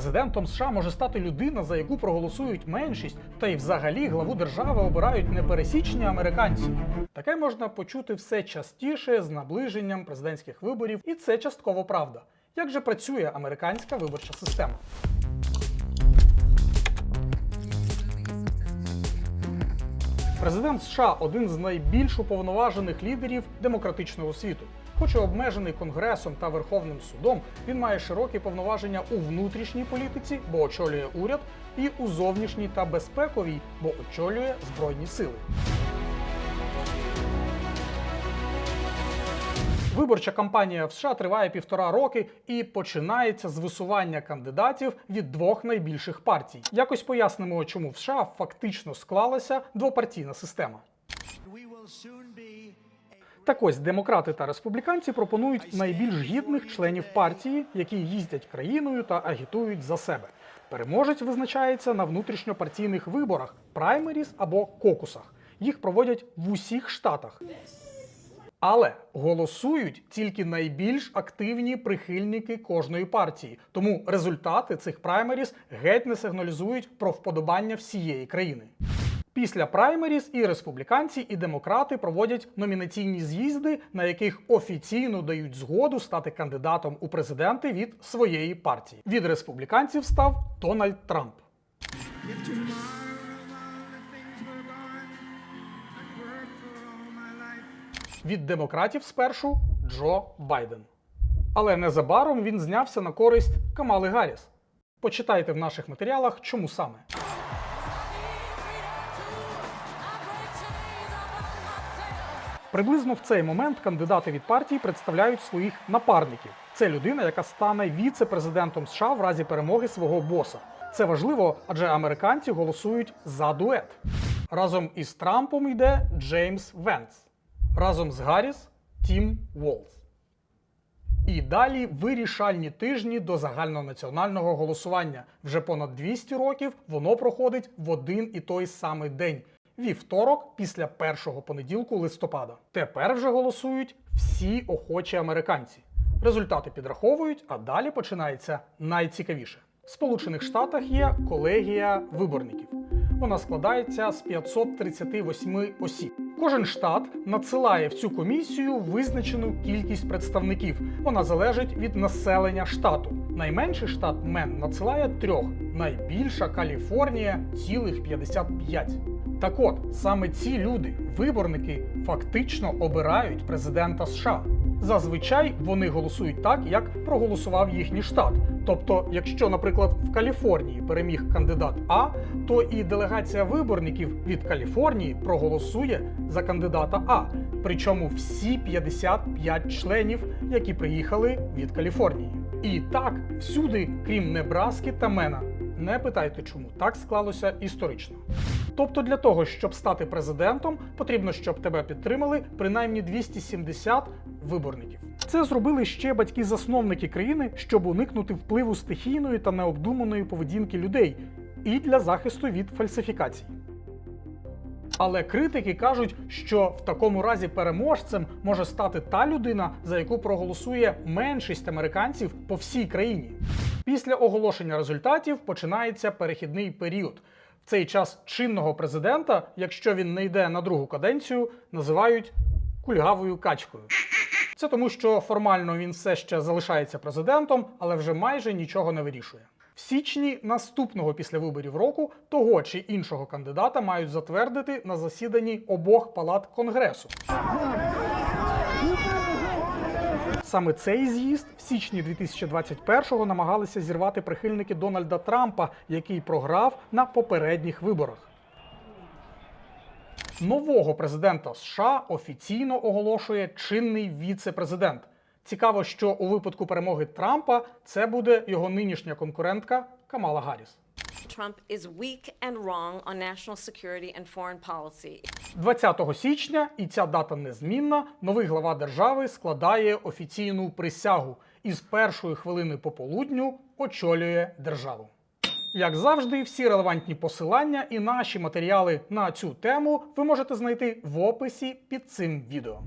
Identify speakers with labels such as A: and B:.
A: Президентом США може стати людина, за яку проголосують меншість, та й взагалі главу держави обирають не пересічні американці. Таке можна почути все частіше з наближенням президентських виборів, і це частково правда. Як же працює американська виборча система? Президент США один з найбільш уповноважених лідерів демократичного світу. Хоч і обмежений конгресом та Верховним судом, він має широкі повноваження у внутрішній політиці, бо очолює уряд, і у зовнішній та безпековій, бо очолює збройні сили. Виборча кампанія в США триває півтора роки і починається з висування кандидатів від двох найбільших партій. Якось пояснимо, чому в США фактично склалася двопартійна система. Так ось демократи та республіканці пропонують найбільш гідних членів партії, які їздять країною та агітують за себе. Переможець визначається на внутрішньопартійних виборах, праймеріс або кокусах. Їх проводять в усіх штатах. Але голосують тільки найбільш активні прихильники кожної партії. Тому результати цих праймеріс геть не сигналізують про вподобання всієї країни. Після праймеріс і республіканці, і демократи проводять номінаційні з'їзди, на яких офіційно дають згоду стати кандидатом у президенти від своєї партії. Від республіканців став Дональд Трамп. Від демократів спершу Джо Байден. Але незабаром він знявся на користь Камали Гарріс. Почитайте в наших матеріалах, чому саме. Приблизно в цей момент кандидати від партії представляють своїх напарників. Це людина, яка стане віце-президентом США в разі перемоги свого боса. Це важливо, адже американці голосують за дует. Разом із Трампом йде Джеймс Венс. Разом з Гарріс Тім Волз. І далі вирішальні тижні до загальнонаціонального голосування. Вже понад 200 років воно проходить в один і той самий день вівторок після першого понеділку листопада. Тепер вже голосують всі охочі американці. Результати підраховують, а далі починається найцікавіше. В Сполучених Штатах є колегія виборників. Вона складається з 538 осіб. Кожен штат надсилає в цю комісію визначену кількість представників. Вона залежить від населення штату. Найменший штат Мен надсилає трьох, найбільша Каліфорнія цілих 55. Так от саме ці люди, виборники, фактично обирають президента США. Зазвичай вони голосують так, як проголосував їхній штат. Тобто, якщо, наприклад, в Каліфорнії переміг кандидат А, то і делегація виборників від Каліфорнії проголосує за кандидата А. Причому всі 55 членів, які приїхали від Каліфорнії. І так всюди, крім Небраски та Мена. Не питайте, чому так склалося історично. Тобто, для того, щоб стати президентом, потрібно, щоб тебе підтримали принаймні 270 виборників. Це зробили ще батьки-засновники країни, щоб уникнути впливу стихійної та необдуманої поведінки людей, і для захисту від фальсифікацій. Але критики кажуть, що в такому разі переможцем може стати та людина, за яку проголосує меншість американців по всій країні. Після оголошення результатів починається перехідний період. В цей час чинного президента, якщо він не йде на другу каденцію, називають кульгавою качкою. Це тому, що формально він все ще залишається президентом, але вже майже нічого не вирішує. В січні наступного після виборів року того чи іншого кандидата мають затвердити на засіданні обох палат Конгресу. Саме цей з'їзд в січні 2021-го намагалися зірвати прихильники Дональда Трампа, який програв на попередніх виборах. Нового президента США офіційно оголошує чинний віце-президент. Цікаво, що у випадку перемоги Трампа це буде його нинішня конкурентка Камала Гарріс.
B: Trump is weak and wrong on national security and foreign policy.
A: 20 січня, і ця дата незмінна, новий глава держави складає офіційну присягу і з першої хвилини пополудню очолює державу. Як завжди, всі релевантні посилання і наші матеріали на цю тему ви можете знайти в описі під цим відео.